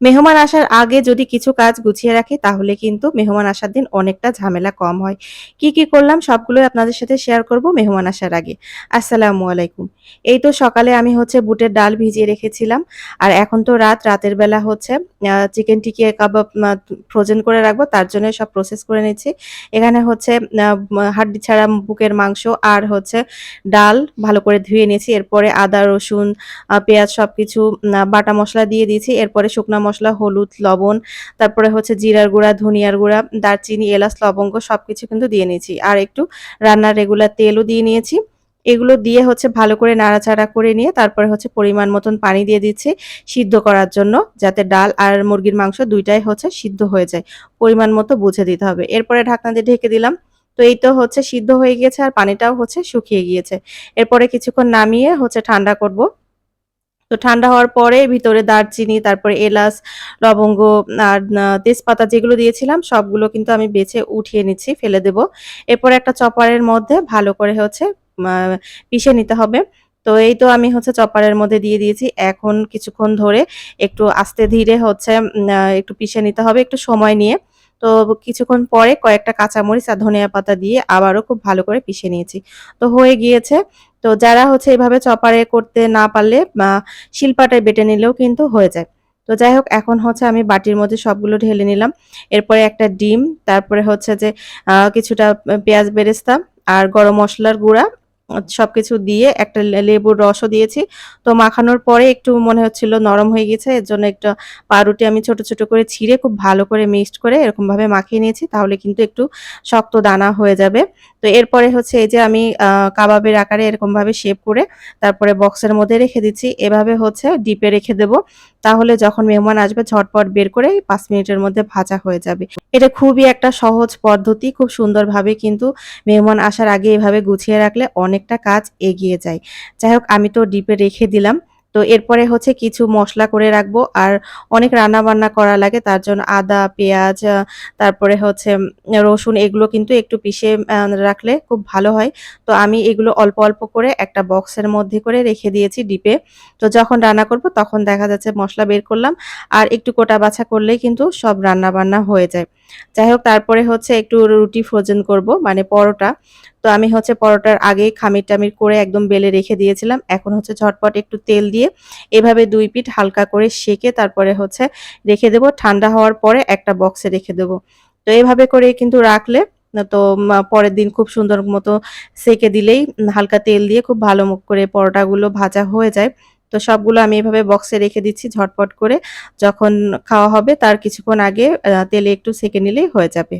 মেহমান আসার আগে যদি কিছু কাজ গুছিয়ে রাখি তাহলে কিন্তু মেহমান আসার দিন অনেকটা ঝামেলা কম হয়। কি কি করলাম সবগুলোই আপনাদের সাথে শেয়ার করব মেহমান আসার আগে। আসসালামু আলাইকুম। এই তো সকালে আমি হচ্ছে বুটের ডাল ভিজিয়ে রেখেছিলাম। আর এখন তো রাত রাতের বেলা হচ্ছে চিকেন টিকিয়ে কাবাব ফ্রোজেন করে রাখব তার জন্য সব প্রসেস করে নিচ্ছি। এখানে হচ্ছে হাড্ডি ছাড়া বুকের মাংস আর হচ্ছে ডাল ভালো করে ধুয়ে নিয়েছি। এরপরে আদা রসুন পেঁয়াজ সবকিছু উম, বাটা মশলা দিয়ে দিয়েছি। এরপরে শুকনা মশলা, হলুদ, লবণ, তারপরে হচ্ছে জিরার গুঁড়া, ধনিয়ার গুঁড়া, দারচিনি, এলাচ, লবঙ্গ সবকিছু কিন্তু দিয়ে নিয়েছি। আর একটু রান্নার রেগুলার তেলও দিয়ে নিয়েছি। এগুলো দিয়ে হচ্ছে ভালো করে নাড়াচাড়া করে নিয়ে তারপরে হচ্ছে পরিমাণ মতন পানি দিয়ে দিচ্ছি সিদ্ধ করার জন্য, যাতে ডাল আর মুরগির মাংস দুইটাই হচ্ছে সিদ্ধ হয়ে যায়। পরিমাণ মতো বুঝে দিতে হবে। এরপরে ঢাকনা দিয়ে ঢেকে দিলাম। তো এই তো হচ্ছে সিদ্ধ হয়ে গিয়েছে আর পানিটাও হচ্ছে শুকিয়ে গিয়েছে। এরপরে কিছুক্ষণ নামিয়ে হচ্ছে ঠান্ডা করব। তো ঠান্ডা হওয়ার পরে ভিতরে দারচিনি, তারপরে এলাচ, লবঙ্গ আর তেজপাতা যেগুলো দিয়েছিলাম, সবগুলো কিন্তু আমি বেছে উঠিয়ে নিচ্ছি, ফেলে দেব। এরপর একটা চপারের মধ্যে ভালো করে হচ্ছে পিষে নিতে হবে। তো এই তো আমি হচ্ছে চপারের মধ্যে দিয়ে দিয়েছি। এখন কিছুক্ষণ ধরে একটু আস্তে ধীরে হচ্ছে একটু পিষে নিতে হবে, একটু সময় নিয়ে। তো কিছুক্ষণ পরে কয়েকটা কাঁচামরিচ আর ধনিয়া পাতা দিয়ে আবারও খুব ভালো করে পিষে নিয়েছি। তো হয়ে গিয়েছে। তো যারা হচ্ছে এভাবে চপারে করতে না পারলে শিলপাটায় বেটে নিলেও কিন্তু হয়ে যায়। তো যাই হোক, এখন হচ্ছে আমি বাটির মধ্যে সবগুলো ঢেলে নিলাম। এরপরে একটা ডিম, তারপরে হচ্ছে যে কিছুটা পেঁয়াজ বেরেস্তা আর গরম মশলার গুঁড়া আহ, সবকিছু দিয়ে একটা লেবুর রসও দিয়েছি। তো মাখানোর পরে একটু মনে হচ্ছিল নরম হয়ে গেছে এর জন্য একটা পাউরুটি আমি ছোট ছোট করে ছিঁড়ে খুব ভালো করে মিক্সড করে এরকম ভাবে মাখিয়ে নিয়েছি তাহলে কিন্তু একটু শক্ত দানা হয়ে যাবে। তো এরপরে হচ্ছে এই যে আমি কাবাবের আকারে এরকম ভাবে শেপ করে তারপরে বক্সের মধ্যে রেখে দিচ্ছি। এভাবে হচ্ছে ডিপে রেখে দেব। তাহলে যখন মেহমান আসবে, ঝটপট বের করে পাঁচ মিনিটের মধ্যে ভাজা হয়ে যাবে। এটা খুবই একটা সহজ পদ্ধতি, খুব সুন্দরভাবে কিন্তু মেহমান আসার আগে এভাবে গুছিয়ে রাখলে অনেকটা কাজ এগিয়ে যায়। যাই হোক, আমি তো ডিপে রেখে দিলাম। তো এরপরে হচ্ছে কিছু মশলা করে রাখব, আর অনেক রান্না বান্না করা লাগে, তার জন্য আদা, পেঁয়াজ তারপরে হচ্ছে রসুন, এগুলো কিন্তু একটু পিষে রাখলে খুব ভালো হয়। তো আমি এগুলো অল্প অল্প করে একটা বক্সের মধ্যে করে রেখে দিয়েছি ডিপে। তো যখন রান্না করব তখন দেখা যাচ্ছে মশলা বের করলাম, আর একটু কোটা বাছা করলেই কিন্তু সব রান্না বান্না হয়ে যায়। যাই হোক তারপরে হচ্ছে একটু রুটি ফ্রোজেন করব মানে পরোটা। তো আমি হচ্ছে পরোটার আগে খামির টামির করে একদম বেলে রেখে দিয়েছিলাম। এখন হচ্ছে ঝটপট একটু তেল দিয়ে এভাবে দুই পিঠ হালকা করে সেকে তারপরে হচ্ছে রেখে দেব। ঠান্ডা হওয়ার পরে একটা বক্সে রেখে দেব। তো এভাবে করে কিন্তু রাখলে তো পরের দিন খুব সুন্দর মতো সেকে দিলেই হালকা তেল দিয়ে খুব ভালো মুখ করে পরোটাগুলো ভাজা হয়ে যায়। তো সবগুলো আমি এভাবে বক্সে রেখে দিচ্ছি ঝটপট করে। যখন খাওয়া হবে তার কিছুক্ষণ আগে তেলে একটু সেঁকে নিলেই হয়ে যাবে।